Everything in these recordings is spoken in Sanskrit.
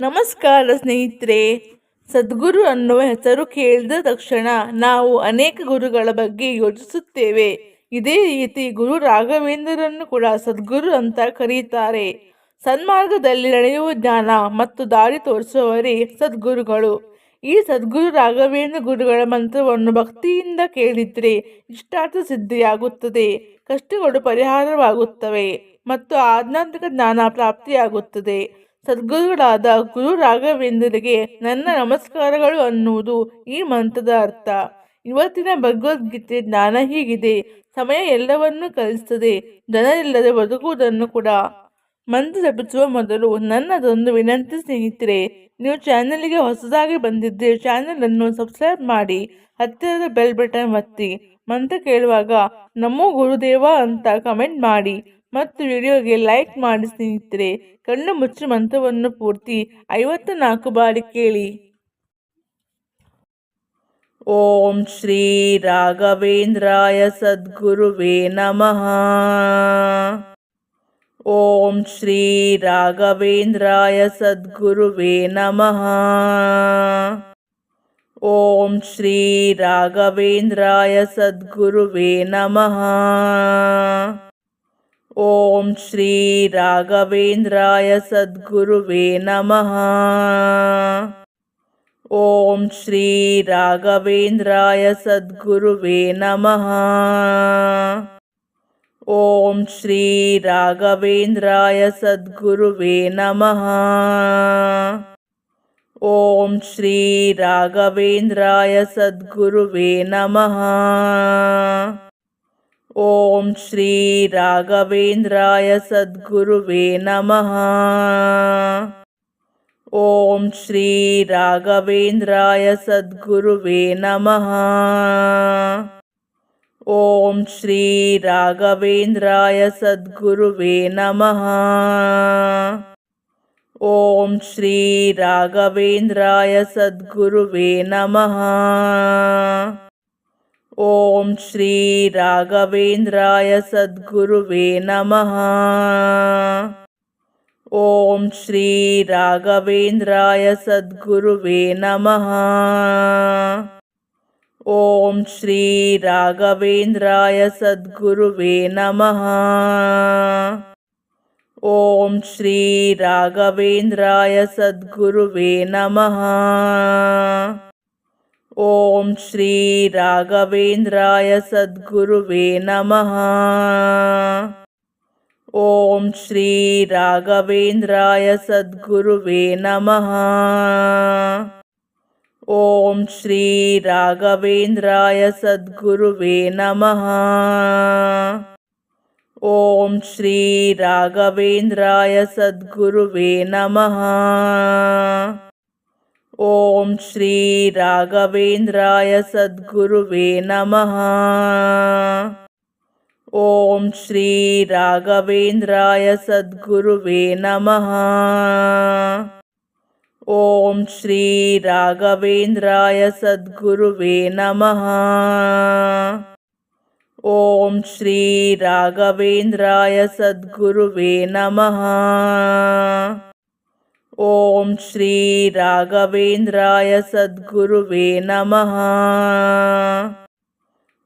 ನಮಸ್ಕಾರ ಸ್ನೇಹಿತರೆ. ಸದ್ಗುರು ಅನ್ನುವ ಹೆಸರು ಕೇಳಿದ ತಕ್ಷಣ ನಾವು ಅನೇಕ ಗುರುಗಳ ಬಗ್ಗೆ ಯೋಚಿಸುತ್ತೇವೆ. ಇದೇ ರೀತಿ ಗುರು ರಾಘವೇಂದ್ರರನ್ನು ಕೂಡ ಸದ್ಗುರು ಅಂತ ಕರೀತಾರೆ. ಸನ್ಮಾರ್ಗದಲ್ಲಿ ನಡೆಯುವ ಜ್ಞಾನ ಮತ್ತು ದಾರಿ ತೋರಿಸುವವರೇ ಸದ್ಗುರುಗಳು. ಈ ಸದ್ಗುರು ರಾಘವೇಂದ್ರ ಗುರುಗಳ ಮಂತ್ರವನ್ನು ಭಕ್ತಿಯಿಂದ ಕೇಳಿದ್ರೆ ಇಷ್ಟಾರ್ಥ ಸಿದ್ಧಿಯಾಗುತ್ತದೆ, ಕಷ್ಟಗಳು ಪರಿಹಾರವಾಗುತ್ತವೆ ಮತ್ತು ಆಧ್ಯಾತ್ಮಿಕ ಜ್ಞಾನ ಪ್ರಾಪ್ತಿಯಾಗುತ್ತದೆ. ಸದ್ಗುರುಗಳಾದ ಗುರು ರಾಘವೇಂದ್ರರಿಗೆ ನನ್ನ ನಮಸ್ಕಾರಗಳು ಅನ್ನುವುದು ಈ ಮಂತ್ರದ ಅರ್ಥ. ಇವತ್ತಿನ ಭಗವದ್ಗೀತೆ ಜ್ಞಾನ ಹೀಗಿದೆ. ಸಮಯ ಎಲ್ಲವನ್ನೂ ಕಲಿಸುತ್ತದೆ ಜನರಿಲ್ಲದೆ ಬದುಕುವುದನ್ನು ಕೂಡ. ಮಂತ್ರ ಜಪಿಸುವ ಮೊದಲು ನನ್ನದೊಂದು ವಿನಂತಿ ಸ್ನೇಹಿತರೆ, ನೀವು ಚಾನಲ್ಗೆ ಹೊಸದಾಗಿ ಬಂದಿದ್ದರೆ ಅನ್ನು ಸಬ್ಸ್ಕ್ರೈಬ್ ಮಾಡಿ, ಹತ್ತಿರದ ಬೆಲ್ ಬಟನ್ ಒತ್ತಿ. ಮಂತ್ರ ಕೇಳುವಾಗ ನಮ್ಮ ಗುರುದೇವ ಅಂತ ಕಮೆಂಟ್ ಮಾಡಿ. ಮತ್ತು ವಿಡಿಯೋಗೆ ಲೈಕ್ ಮಾಡಿ ಸ್ನೇಹಿತರೆ. ಕಣ್ಣು ಮುಚ್ಚಿ ಮಂತ್ರವನ್ನು ಪೂರ್ತಿ ಐವತ್ತ ನಾಲ್ಕು ಬಾರಿ ಕೇಳಿ. ಓಂ ಶ್ರೀ ರಾಘವೇಂದ್ರಾಯ ಸದ್ಗುರುವೇ ನಮಃ. ಓಂ ಶ್ರೀ ರಾಘವೇಂದ್ರಾಯ ಸದ್ಗುರುವೇ ನಮಃ. ಓಂ ಶ್ರೀ ರಾಘವೇಂದ್ರಾಯ ಸದ್ಗುರುವೇ ನಮಃ. ॐ श्रीराघवेन्द्राय सद्गुरुवे नमः। ॐ श्रीराघवेन्द्राय सद्गुरुवे नमः। ॐ श्रीराघवेन्द्राय सद्गुरुवे नमः। ॐ श्रीराघवेन्द्राय सद्गुरुवे नमः। ॐ श्रीराघवेन्द्राय सद्गुरुवे नमः। ॐ श्रीराघवेन्द्राय सद्गुरुवे नमः। ॐ श्रीराघवेन्द्राय सद्गुरुवे नमः। ॐ श्रीराघवेन्द्राय सद्गुरुवे नमः। ॐ श्रीराघवेन्द्राय सद्गुरुवे नमः। ॐ श्रीराघवेन्द्राय सद्गुरुवे नमः। ॐ श्रीराघवेन्द्राय सद्गुरुवे नमः। ॐ श्रीराघवेन्द्राय सद्गुरुवे नमः। ॐ श्रीराघवेन्द्राय सद्गुरुवे नमः। ॐ श्रीराघवेन्द्राय सद्गुरुवे नमः। ॐ श्रीराघवेन्द्राय सद्गुरुवे नमः। ॐ श्रीराघवेन्द्राय सद्गुरुवे नमः। ॐ श्रीराघवेन्द्राय सद्गुरुवे नमः। ॐ श्रीराघवेन्द्राय सद्गुरुवे नमः। ॐ श्रीराघवेन्द्राय सद्गुरुवे नमः। ॐ श्रीराघवेन्द्राय सद्गुरुवे नमः। ॐ श्रीराघवेन्द्राय सद्गुरुवे नमः।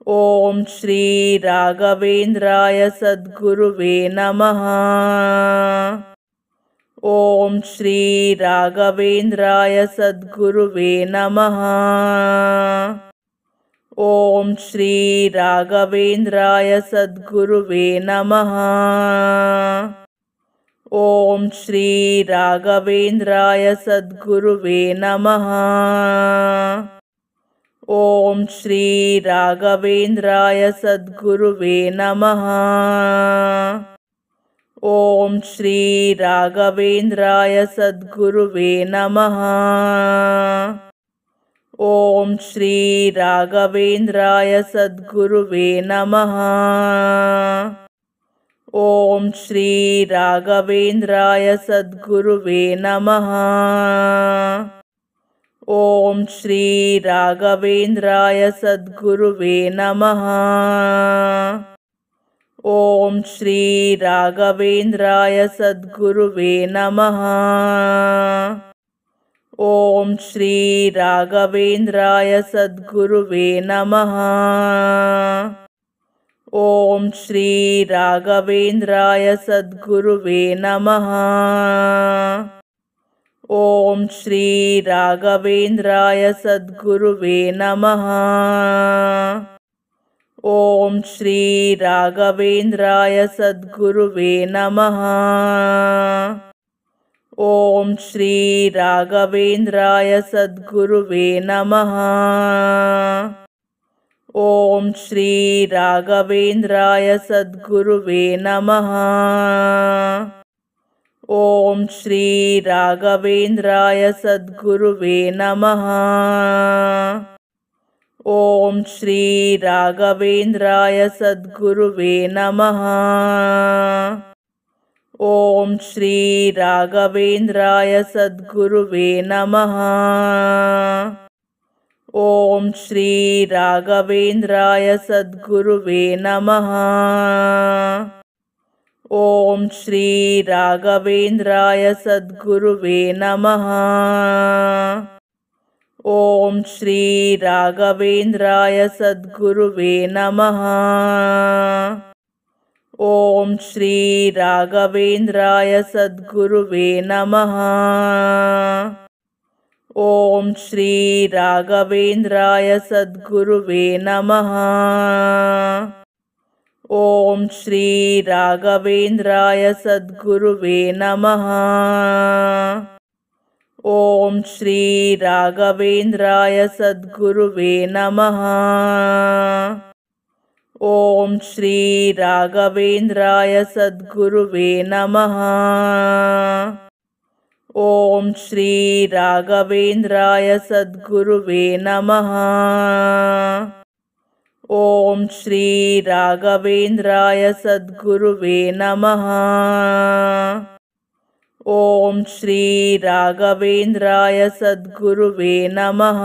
ॐ श्रीराघवेन्द्राय सद्गुरुवे नमः। ॐ श्रीराघवेन्द्राय सद्गुरुवे नमः। ॐ श्रीराघवेन्द्राय सद्गुरुवे नमः। ॐ श्रीराघवेन्द्राय सद्गुरुवे नमः। ॐ श्रीराघवेन्द्राय सद्गुरुवे नमः। ॐ श्रीराघवेन्द्राय सद्गुरुवे नमः। ॐ श्रीराघवेन्द्राय सद्गुरुवे नमः। ॐ श्रीराघवेन्द्राय सद्गुरुवे नमः। ॐ श्रीराघवेन्द्राय सद्गुरुवे नमः। ॐ श्रीराघवेन्द्राय सद्गुरुवे नमः। ॐ श्रीराघवेन्द्राय सद्गुरुवे नमः। ॐ श्रीराघवेन्द्राय सद्गुरुवे नमः। ॐ श्रीराघवेन्द्राय सद्गुरुवे नमः। ॐ श्रीराघवेन्द्राय सद्गुरुवे नमः। ॐ श्रीराघवेन्द्राय सद्गुरुवे नमः ॐ श्रीराघवेन्द्राय सद्गुरुवे नमः। ॐ श्रीराघवेन्द्राय सद्गुरुवे नमः। ॐ श्रीराघवेन्द्राय सद्गुरुवे नमः। ॐ श्रीराघवेन्द्राय सद्गुरुवे नमः ॐ श्रीराघवेन्द्राय सद्गुरुवे नमः। ॐ श्रीराघवेन्द्राय सद्गुरुवे नमः। ॐ श्रीराघवेन्द्राय सद्गुरुवे नमः। ॐ श्रीराघवेन्द्राय सद्गुरुवे नमः ॐ श्रीराघवेन्द्राय सद्गुरुवे नमः। ॐ श्रीराघवेन्द्राय सद्गुरुवे नमः। ॐ श्रीराघवेन्द्राय सद्गुरुवे नमः। ॐ श्रीराघवेन्द्राय सद्गुरुवे नमः ॐ श्रीराघवेन्द्राय सद्गुरुवे नमः। ॐ श्रीराघवेन्द्राय सद्गुरुवे नमः। ॐ श्रीराघवेन्द्राय सद्गुरुवे नमः।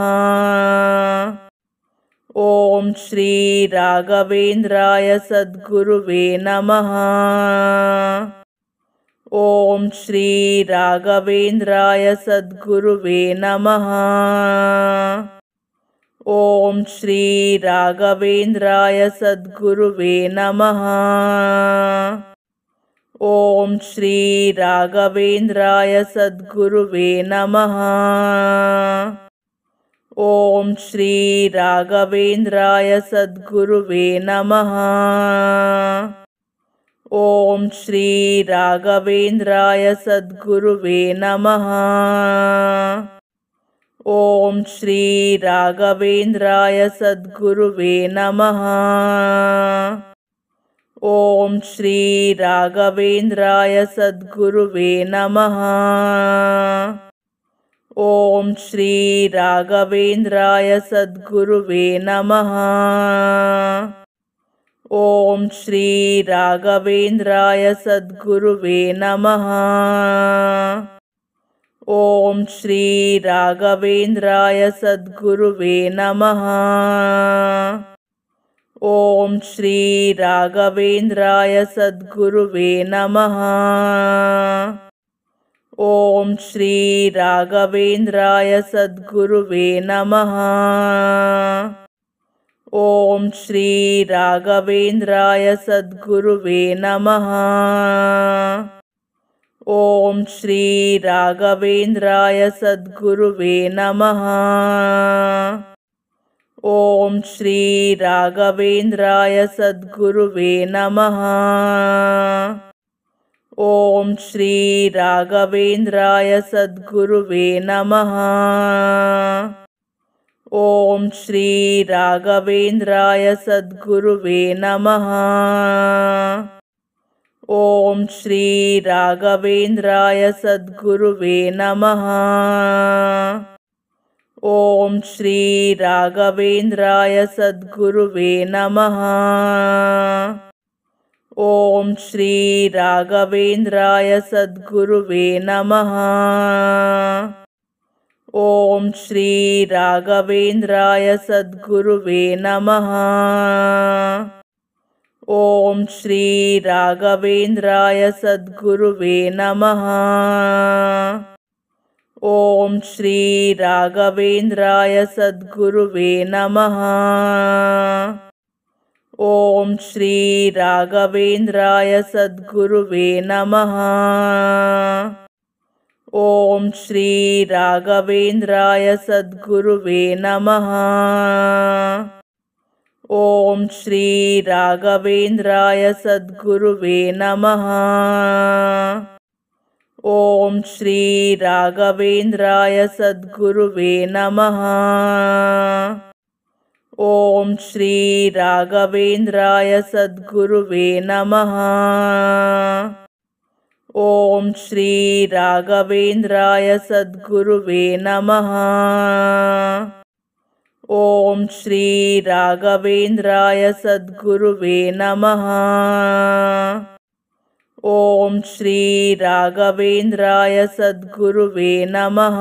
ॐ श्रीराघवेन्द्राय सद्गुरुवे नमः ॐ श्रीराघवेन्द्राय सद्गुरुवे नमः। ॐ श्रीराघवेन्द्राय सद्गुरुवे नमः। ॐ श्रीराघवेन्द्राय सद्गुरुवे नमः। ॐ श्रीराघवेन्द्राय सद्गुरुवे नमः ॐ श्रीराघवेन्द्राय सद्गुरुवे नमः। ॐ श्रीराघवेन्द्राय सद्गुरुवे नमः। ॐ श्रीराघवेन्द्राय सद्गुरुवे नमः। ॐ श्रीराघवेन्द्राय सद्गुरुवे नमः ॐ श्रीराघवेन्द्राय सद्गुरुवे नमः। ॐ श्रीराघवेन्द्राय सद्गुरुवे नमः। ॐ श्रीराघवेन्द्राय सद्गुरुवे नमः। ॐ श्रीराघवेन्द्राय सद्गुरुवे नमः ॐ श्रीराघवेन्द्राय सद्गुरुवे नमः। ॐ श्रीराघवेन्द्राय सद्गुरुवे नमः। ॐ श्रीराघवेन्द्राय सद्गुरुवे नमः। ॐ श्रीराघवेन्द्राय सद्गुरुवे नमः ॐ श्रीराघवेन्द्राय सद्गुरुवे नमः। ॐ श्रीराघवेन्द्राय सद्गुरुवे नमः। ॐ श्रीराघवेन्द्राय सद्गुरुवे नमः। ॐ श्रीराघवेन्द्राय सद्गुरुवे नमः ॐ श्रीराघवेन्द्राय सद्गुरुवे नमः। ॐ श्रीराघवेन्द्राय सद्गुरुवे नमः। ॐ श्री राघवेन्द्राय सद्गुरुवे नमः। ॐ श्री राघवेन्द्राय सद्गुरुवे नमः ॐ श्री राघवेन्द्राय सद्गुरुवे नमः। ॐ श्री राघवेन्द्राय सद्गुरुवे नमः। ॐ श्री राघवेन्द्राय सद्गुरुवे नमः। ॐ श्री राघवेन्द्राय सद्गुरुवे नमः श्रीराघवेन्द्राय सद्गुरुवे नमः। ॐ श्रीराघवेन्द्राय सद्गुरुवे नमः। ॐ श्रीराघवेन्द्राय सद्गुरुवे नमः।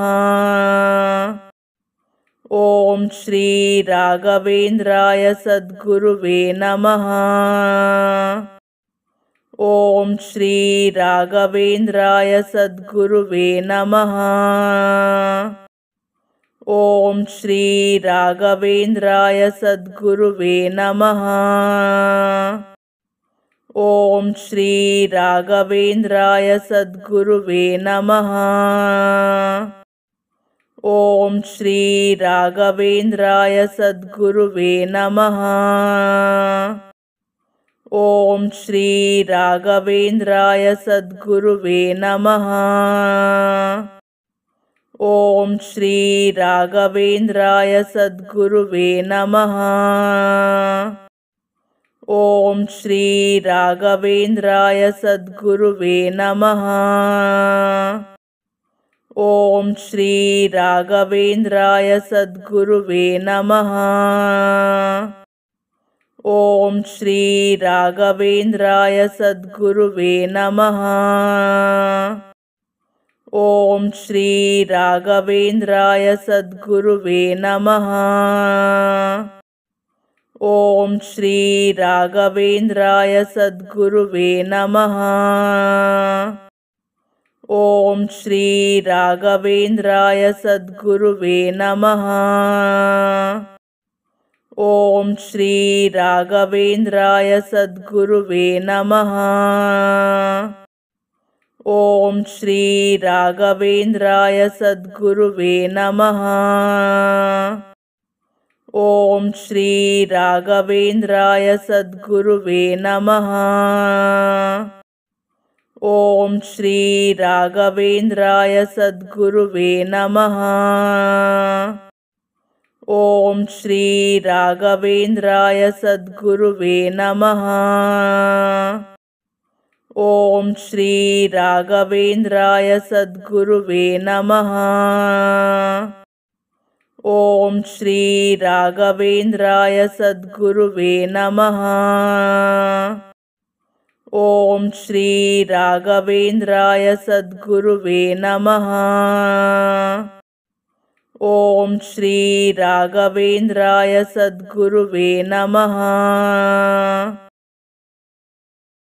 ॐ श्रीराघवेन्द्राय सद्गुरुवे नमः। ॐ श्री राघवेन्द्राय सद्गुरुवे नमः। ॐ श्री राघवेन्द्राय सद्गुरुवे नमः। ॐ श्री राघवेन्द्राय सद्गुरुवे नमः। ॐ श्री राघवेन्द्राय सद्गुरुवे नमः ॐ श्री राघवेन्द्राय सद्गुरुवे नमः। ॐ श्री राघवेन्द्राय सद्गुरुवे नमः। ॐ श्री राघवेन्द्राय सद्गुरुवे नमः। ॐ श्री राघवेन्द्राय सद्गुरुवे नमः ॐ श्री राघवेन्द्राय सद्गुरुवे नमः। ॐ श्री राघवेन्द्राय सद्गुरुवे नमः। ॐ श्री राघवेन्द्राय सद्गुरुवे नमः। ॐ श्री राघवेन्द्राय सद्गुरुवे नमः ॐ श्री राघवेन्द्राय सद्गुरुवे नमः। ॐ श्री राघवेन्द्राय सद्गुरुवे नमः। ॐ श्री राघवेन्द्राय सद्गुरुवे नमः। ॐ श्री राघवेन्द्राय सद्गुरुवे नमः ॐ श्री राघवेन्द्राय सद्गुरुवे नमः। ॐ श्री राघवेन्द्राय सद्गुरुवे नमः। ॐ श्री राघवेन्द्राय सद्गुरुवे नमः। ॐ श्री राघवेन्द्राय सद्गुरुवे नमः ॐ श्री राघवेन्द्राय सद्गुरुवे नमः